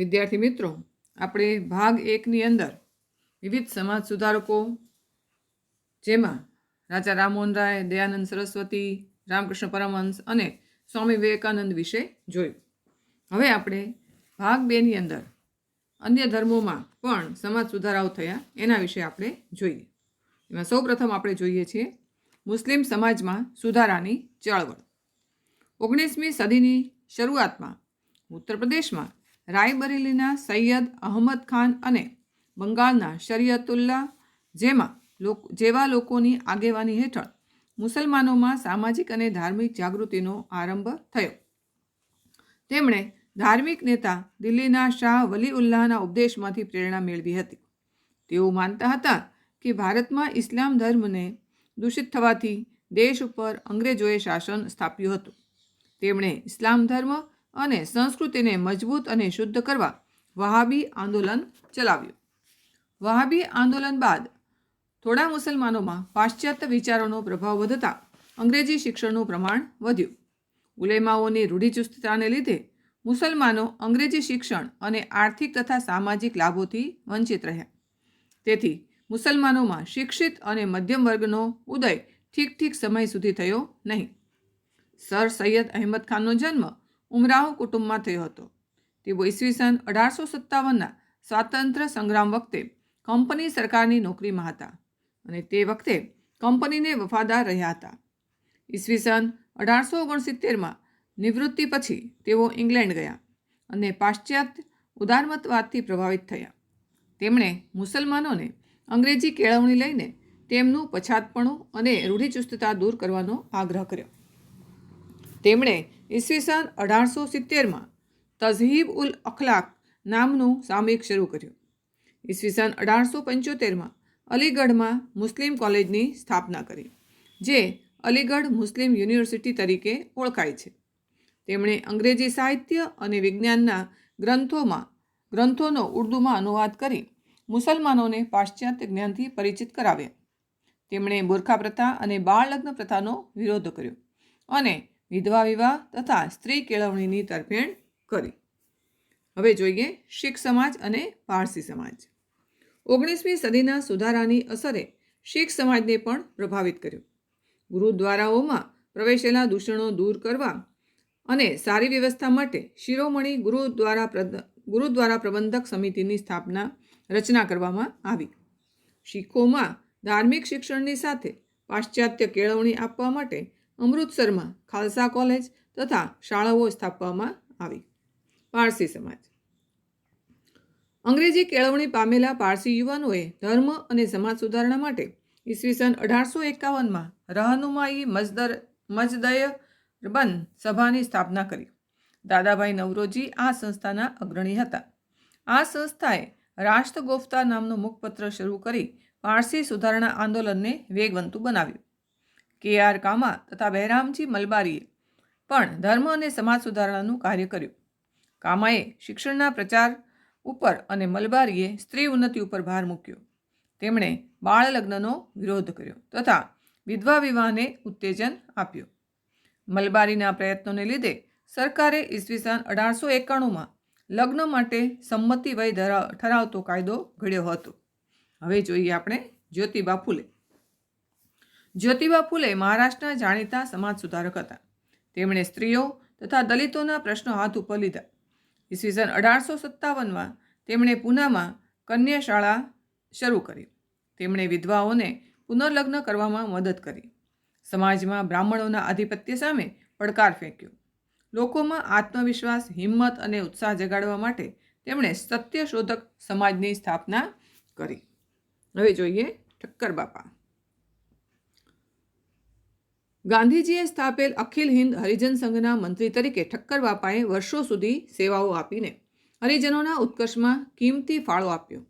વિદ્યાર્થી મિત્રો, આપણે ભાગ એકની અંદર વિવિધ સમાજ સુધારકો જેમાં રાજા રામમોહન રાય, દયાનંદ સરસ્વતી, રામકૃષ્ણ પરમહંસ અને સ્વામી વિવેકાનંદ વિશે જોયું. હવે આપણે ભાગ બેની અંદર અન્ય ધર્મોમાં પણ સમાજ સુધારાઓ થયા એના વિશે આપણે જોઈએ. એમાં સૌપ્રથમ આપણે જોઈએ છીએ મુસ્લિમ સમાજમાં સુધારાની ચળવળ. ઓગણીસમી સદીની શરૂઆતમાં ઉત્તર પ્રદેશમાં રાયબરેલીના સૈયદ અહમદ ખાન અને બંગાળના શરિયતુલ્લા જેમાં લોક, જેવા લોકોની આગેવાની હેઠળ મુસલમાનોમાં સામાજિક અને ધાર્મિક જાગૃતિનો આરંભ થયો. તેમણે ધાર્મિક નેતા દિલ્હીના શાહ વલીઉલ્લાહના ઉપદેશમાંથી પ્રેરણા મેળવી હતી. તેઓ માનતા હતા કે ભારતમાં ઇસ્લામ ધર્મને દૂષિત થવાથી દેશ ઉપર અંગ્રેજોએ શાસન સ્થાપ્યું હતું. તેમણે ઇસ્લામ ધર્મ અને સંસ્કૃતિને મજબૂત અને શુદ્ધ કરવા વહાબી આંદોલન ચલાવ્યું. વહાબી આંદોલન બાદ થોડા મુસલમાનોમાં પાશ્ચાત્ય વિચારોનો પ્રભાવ વધતા અંગ્રેજી શિક્ષણનું પ્રમાણ વધ્યું. ઉલેમાઓની રૂઢિચુસ્તતાને લીધે મુસલમાનો અંગ્રેજી શિક્ષણ અને આર્થિક તથા સામાજિક લાભોથી વંચિત રહ્યા. તેથી મુસલમાનોમાં શિક્ષિત અને મધ્યમ વર્ગનો ઉદય ઠીક ઠીક સમય સુધી થયો નહીં. સર સૈયદ અહેમદ ખાનનો જન્મ ઉમરાવ કુટુંબમાં થયો હતો. તેઓ ઈસવીસન અઢારસો સત્તાવનના સ્વાતંત્ર્ય સંગ્રામ વખતે કંપની સરકારની નોકરીમાં હતા અને તે વખતે કંપનીને વફાદાર રહ્યા હતા. ઈસવીસન અઢારસો ઓગણસિત્તેરમાં નિવૃત્તિ પછી તેઓ ઇંગ્લેન્ડ ગયા અને પાશ્ચાત્ય ઉદારમતવાદથી પ્રભાવિત થયા. તેમણે મુસલમાનોને અંગ્રેજી કેળવણી લઈને તેમનું પછાતપણું અને રૂઢિચુસ્તતા દૂર કરવાનો આગ્રહ કર્યો. તેમણે ઈસવીસન અઢારસો સિત્તેરમાં તઝહીબ ઉલ અખલાક નામનું સામયિક શરૂ કર્યું. ઈસવીસન અઢારસો પંચોતેરમાં અલીગઢમાં મુસ્લિમ કોલેજની સ્થાપના કરી, જે અલીગઢ મુસ્લિમ યુનિવર્સિટી તરીકે ઓળખાય છે. તેમણે અંગ્રેજી સાહિત્ય અને વિજ્ઞાનના ગ્રંથોમાં, ગ્રંથોનો ઉર્દુમાં અનુવાદ કરી મુસલમાનોને પાશ્ચાત્ય જ્ઞાનથી પરિચિત કરાવ્યા. તેમણે બુરખા પ્રથા અને બાળ લગ્ન પ્રથાનો વિરોધ કર્યો અને વિધવા વિવાહ તથા સ્ત્રી કેળવણીની તરફેણ કરી. હવે જોઈએ શીખ સમાજ અને પારસી સમાજ. ઓગણીસમી સદીના સુધારાની અસરે શીખ સમાજને પણ પ્રભાવિત કર્યો. ગુરુદ્વારાઓમાં પ્રવેશેલા દૂષણો દૂર કરવા અને સારી વ્યવસ્થા માટે શિરોમણી ગુરુદ્વારા ગુરુદ્વારા પ્રબંધક સમિતિની સ્થાપના રચના કરવામાં આવી. શીખોમાં ધાર્મિક શિક્ષણની સાથે પાશ્ચાત્ય કેળવણી આપવા માટે અમૃતસરમાં ખાલસા કોલેજ તથા શાળાઓ સ્થાપવામાં આવી. પારસી સમાજ. અંગ્રેજી કેળવણી પામેલા પારસી યુવાનોએ ધર્મ અને સમાજ સુધારણા માટે ઈસવીસન અઢારસો એકાવનમાં રહનુમાઈ મજદર, મજદય બંધ સભાની સ્થાપના કરી. દાદાભાઈ નવરોજી આ સંસ્થાના અગ્રણી હતા. આ સંસ્થાએ રાષ્ટ્રગોફતા નામનું મુખપત્ર શરૂ કરી પારસી સુધારણા આંદોલનને વેગવંતું બનાવ્યું. કે આર કામા તથા બહેરામજી મલબારીએ પણ ધર્મ અને સમાજ સુધારણાનું કાર્ય કર્યું. કામાએ શિક્ષણના પ્રચાર ઉપર અને મલબારીએ સ્ત્રી ઉન્નતિ ઉપર ભાર મૂક્યો. તેમણે બાળ લગ્નનો વિરોધ કર્યો તથા વિધવા વિવાહને ઉત્તેજન આપ્યું. મલબારીના પ્રયત્નોને લીધે સરકારે ઈસવીસન અઢારસો એકાણુંમાં લગ્ન માટે સંમતિ વય ધરાવ ઠરાવતો કાયદો ઘડ્યો હતો. હવે જોઈએ આપણે જ્યોતિબા ફૂલે. જ્યોતિબા ફૂલે મહારાષ્ટ્રના જાણીતા સમાજ સુધારક હતા. તેમણે સ્ત્રીઓ તથા દલિતોના પ્રશ્નો હાથ ઉપર લીધા. ઈસવીસન અઢારસો સત્તાવનમાં તેમણે પૂનામાં કન્યા શાળા શરૂ કરી. તેમણે વિધવાઓને પુનર્લગ્ન કરવામાં મદદ કરી. સમાજમાં બ્રાહ્મણોના આધિપત્ય સામે પડકાર ફેંક્યો. લોકોમાં આત્મવિશ્વાસ, હિંમત અને ઉત્સાહ જગાડવા માટે તેમણે સત્યશોધક સમાજની સ્થાપના કરી. હવે જોઈએ ઠક્કર બાપા. ગાંધીજીએ સ્થાપેલ અખિલ હિન્દ હરિજન સંઘના મંત્રી તરીકે ઠક્કર બાપાએ વર્ષો સુધી સેવાઓ આપીને હરિજનોના ઉત્કર્ષમાં કિંમતી ફાળો આપ્યો.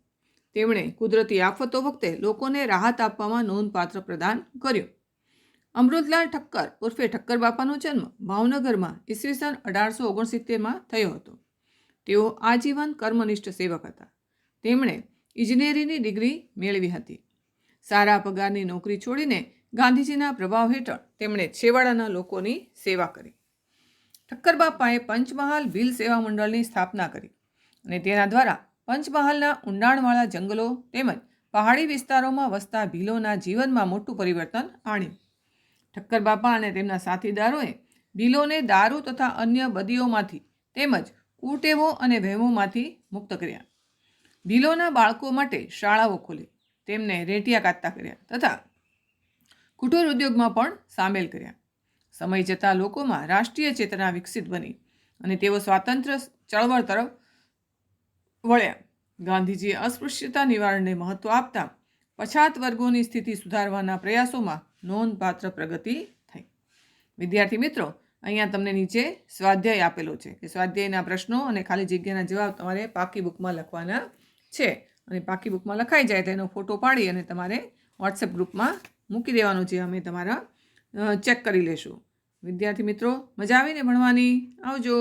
તેમણે કુદરતી આફતો વખતે લોકોને રાહત આપવામાં નોંધપાત્ર પ્રદાન કર્યું. અમૃતલાલ ઠક્કર ઉર્ફે ઠક્કર બાપાનો જન્મ ભાવનગરમાં ઈસવીસન અઢારસો ઓગણસિત્તેરમાં થયો હતો. તેઓ આજીવન કર્મનિષ્ઠ સેવક હતા. તેમણે ઇજનેરીની ડિગ્રી મેળવી હતી. સારા પગારની નોકરી છોડીને ગાંધીજીના પ્રભાવ હેઠળ તેમણે છેવાડાના લોકોની સેવા કરી. ઠક્કરબાપાએ પંચમહાલ ભીલ સેવા મંડળની સ્થાપના કરી અને તેના દ્વારા પંચમહાલના ઊંડાણવાળા જંગલો તેમજ પહાડી વિસ્તારોમાં વસતા ભીલોના જીવનમાં મોટું પરિવર્તન આણ્યું. ઠક્કરબાપા અને તેમના સાથીદારોએ ભીલોને દારૂ તથા અન્ય બદીઓમાંથી તેમજ કુટેવો અને વહેમોમાંથી મુક્ત કર્યા. ભીલોના બાળકો માટે શાળાઓ ખોલી. તેમને રેટિયા કાતતા કર્યા તથા કુટીર ઉદ્યોગમાં પણ સામેલ કર્યા. સમય જતાં લોકોમાં રાષ્ટ્રીય ચેતના વિકસિત બની અને તેઓ સ્વાતંત્ર્ય ચળવળ તરફ વળ્યા. ગાંધીજીએ અસ્પૃશ્યતા નિવારણને મહત્વ આપતા પછાત વર્ગોની સ્થિતિ સુધારવાના પ્રયાસોમાં નોંધપાત્ર પ્રગતિ થઈ. વિદ્યાર્થી મિત્રો, અહીંયા તમને નીચે સ્વાધ્યાય આપેલો છે કે સ્વાધ્યાયના પ્રશ્નો અને ખાલી જગ્યાના જવાબ તમારે પાકી બુકમાં લખવાના છે. અને પાકી બુકમાં લખાઈ જાય તો એનો ફોટો પાડી અને તમારે વોટ્સએપ ગ્રુપમાં મૂકી દેવાનું છે અમે તમારા ચેક કરી લેશું. વિદ્યાર્થી મિત્રો મજા આવીને ભણવાની. આવજો.